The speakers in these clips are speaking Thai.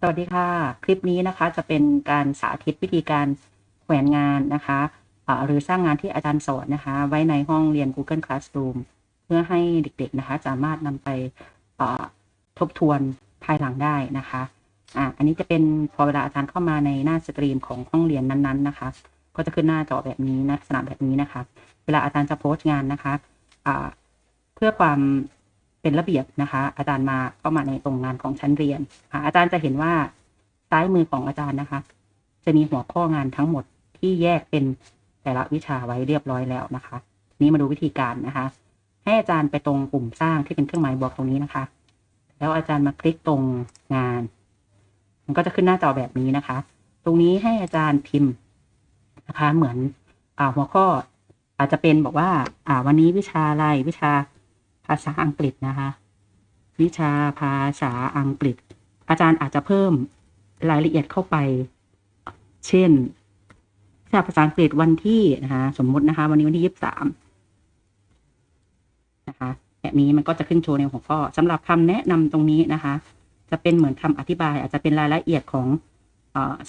สวัสดีค่ะ คลิปนี้นะคะจะเป็นการสาธิตวิธีการแขวนงานนะคะอ่าหรือสร้างงานที่อาจารย์สอนนะคะ ไว้ในห้องเรียน Google Classroom เพื่อให้เด็กๆนะคะ สามารถนำไปทบทวนภายหลังได้นะคะอ่าอันนี้จะเป็นพอเวลาอาจารย์เข้ามาในหน้าสตรีมของห้องเรียนนั้นๆนะคะ ก็จะขึ้นหน้าจอแบบนี้นะลักษณะแบบนี้นะคะ เวลาอาจารย์จะโพสต์งานนะคะอ่าเพื่อความ เป็นระเบียบนะคะ อาจารย์มาเข้ามาในตรงงานของชั้นเรียนอ่าอาจารย์จะเห็นว่าซ้ายมือของอาจารย์นะคะ จะมีหัวข้องานทั้งหมดที่แยกเป็นแต่ละวิชาไว้เรียบร้อยแล้วนะคะ นี้มาดูวิธีการนะคะ ให้อาจารย์ไปตรงปุ่มสร้างที่เป็นเครื่องหมายบวกตรงนี้นะคะ แล้วอาจารย์มาคลิกตรงงาน มันก็จะขึ้นหน้าจอแบบนี้นะคะ ตรงนี้ให้อาจารย์พิมพ์นะคะ เหมือนอหัวข้ออาจจะเป็นบอกว่า อ่าวันนี้วิชาอะไรวิชา ภาษาอังกฤษนะคะ วิชาภาษาอังกฤษ อาจารย์อาจจะเพิ่มรายละเอียดเข้าไป เช่นวิชาภาษาอังกฤษวันที่นะคะสมมุตินะคะ วันนี้วันที่ยี่สิบสามนะคะแบบนี้มันก็จะขึ้นโชว์ในหัวข้อสำหรับคำแนะนำตรงนี้นะคะ จะเป็นเหมือนคำอธิบาย อาจจะเป็นรายละเอียดของ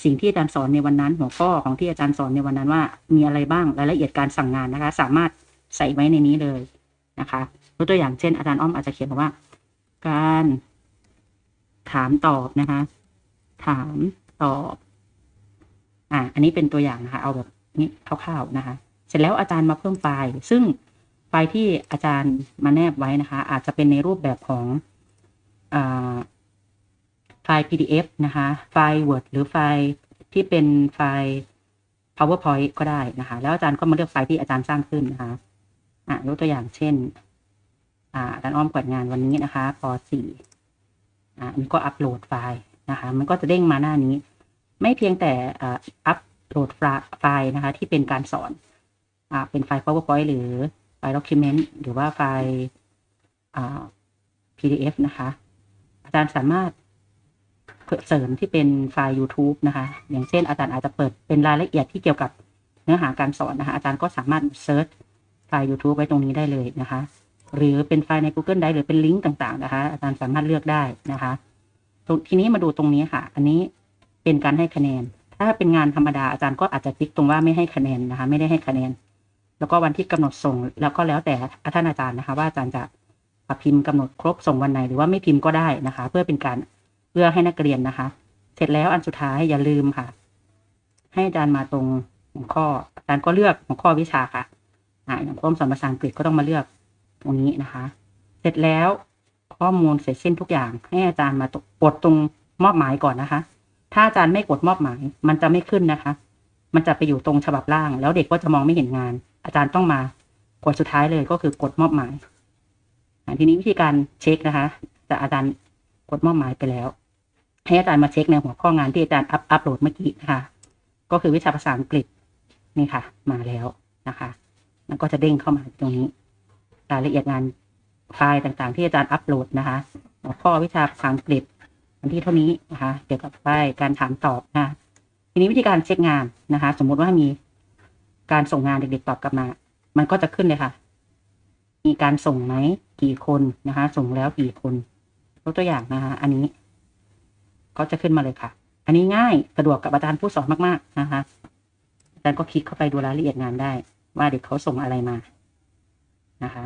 สิ่งที่อาจารย์สอนในวันนั้น หัวข้อของที่อาจารย์สอนในวันนั้นว่า มีอะไรบ้างรายละเอียดการสั่งงานนะคะ สามารถใส่ไว้ในนี้เลยนะคะ ยกตัวอย่างเช่นอาจารย์อ้อมอาจจะเขียนบอกว่า การถามตอบนะคะ ถามตอบ อ่า อันนี้เป็นตัวอย่างนะคะ เอาแบบนี้คร่าวๆนะคะ เสร็จแล้วอาจารย์มาเพิ่มไฟล์ ซึ่งไฟล์ที่อาจารย์มาแนบไว้นะคะ อาจจะเป็นในรูปแบบของไฟล์ PDF นะคะ ไฟล์ Word หรือไฟล์ที่เป็นไฟล์ PowerPoint ก็ได้นะคะ แล้วอาจารย์ก็มาเลือกไฟล์ที่อาจารย์สร้างขึ้นนะคะ อ่ายกตัวอย่างเช่น อาอาจารย์อ้อมกวดงานวันนี้นะคะป .4 อ่าอันนี้ก็อัปโหลดไฟล์นะคะ มันก็จะเด้งมาหน้านี้ ไม่เพียงแต่อัปโหลดไฟล์นะคะ ที่เป็นการสอนอ่าเป็นไฟล์ PowerPoint หรือไฟล์ Document หรือว่าไฟล์อ่า PDF นะคะ อาจารย์สามารถเสริมที่เป็นไฟล์ YouTube นะคะ อย่างเช่นอาจารย์อาจจะเปิดเป็นรายละเอียดที่เกี่ยวกับเนื้อหาการสอนนะคะ อาจารย์ก็สามารถเซิร์ชไฟล์ YouTube ไว้ตรงนี้ได้เลยนะคะ หรือเป็นไฟล์ใน Google Drive หรือเป็นลิงก์ต่าง ๆ นะคะ อาจารย์สามารถเลือกได้นะคะ ทีนี้มาดูตรงนี้ค่ะ อันนี้เป็นการให้คะแนน ถ้าเป็นงานธรรมดาอาจารย์ก็อาจจะคลิกตรงว่าไม่ให้คะแนนนะคะ ไม่ได้ให้คะแนน แล้วก็วันที่กำหนดส่ง แล้วก็แล้วแต่ท่านอาจารย์นะคะ ว่าอาจารย์จะพิมพ์กำหนดครบส่งวันไหนหรือว่าไม่พิมพ์ก็ได้นะคะ เพื่อเป็นการเพื่อให้นักเรียนนะคะ เสร็จแล้วอันสุดท้ายอย่าลืมค่ะ ให้อาจารย์มาตรงหัวข้ออาจารย์ก็เลือกหัวข้อวิชาค่ะอ่าอย่างพ่อมสอนภาษาอังกฤษก็ต้องมาเลือก ตรงนี้นะคะ เสร็จแล้ว ข้อมูลเสร็จสิ้นทุกอย่าง ให้อาจารย์มากดตรงมอบหมายก่อนนะคะ ถ้าอาจารย์ไม่กดมอบหมาย มันจะไม่ขึ้นนะคะ มันจะไปอยู่ตรงฉบับล่าง แล้วเด็กก็จะมองไม่เห็นงาน อาจารย์ต้องมากดสุดท้ายเลยก็คือกดมอบหมายทีนี้วิธีการเช็คนะคะจะอาจารย์กดมอบหมายไปแล้ว ให้อาจารย์มาเช็คในหัวข้องานที่อาจารย์อัพอัพโหลดเมื่อกี้นะคะก็คือวิชาภาษาอังกฤษนี่ค่ะ มาแล้วนะคะ มันก็จะเด้งเข้ามาตรงนี้ รายละเอียดงานไฟล์ต่างๆ ที่อาจารย์อัปโหลดนะคะหัวข้อวิชาภาษาอังกฤษวันที่เท่านี้นะคะเกี่ยวกับป้ายการถามตอบนะทีนี้วิธีการเช็คงานนะคะ สมมุติว่ามีการส่งงานเด็กๆตอบกลับมา มันก็จะขึ้นเลยค่ะ มีการส่งไหมกี่คนนะคะ ส่งแล้วกี่คนยกตัวอย่างนะคะอันนี้ ก็จะขึ้นมาเลยค่ะ อันนี้ง่ายสะดวกกับอาจารย์ผู้สอนมากๆนะคะอาจารย์ก็คลิกเข้าไปดูรายละเอียดงานได้ ว่าเด็กเขาส่งอะไรมานะคะ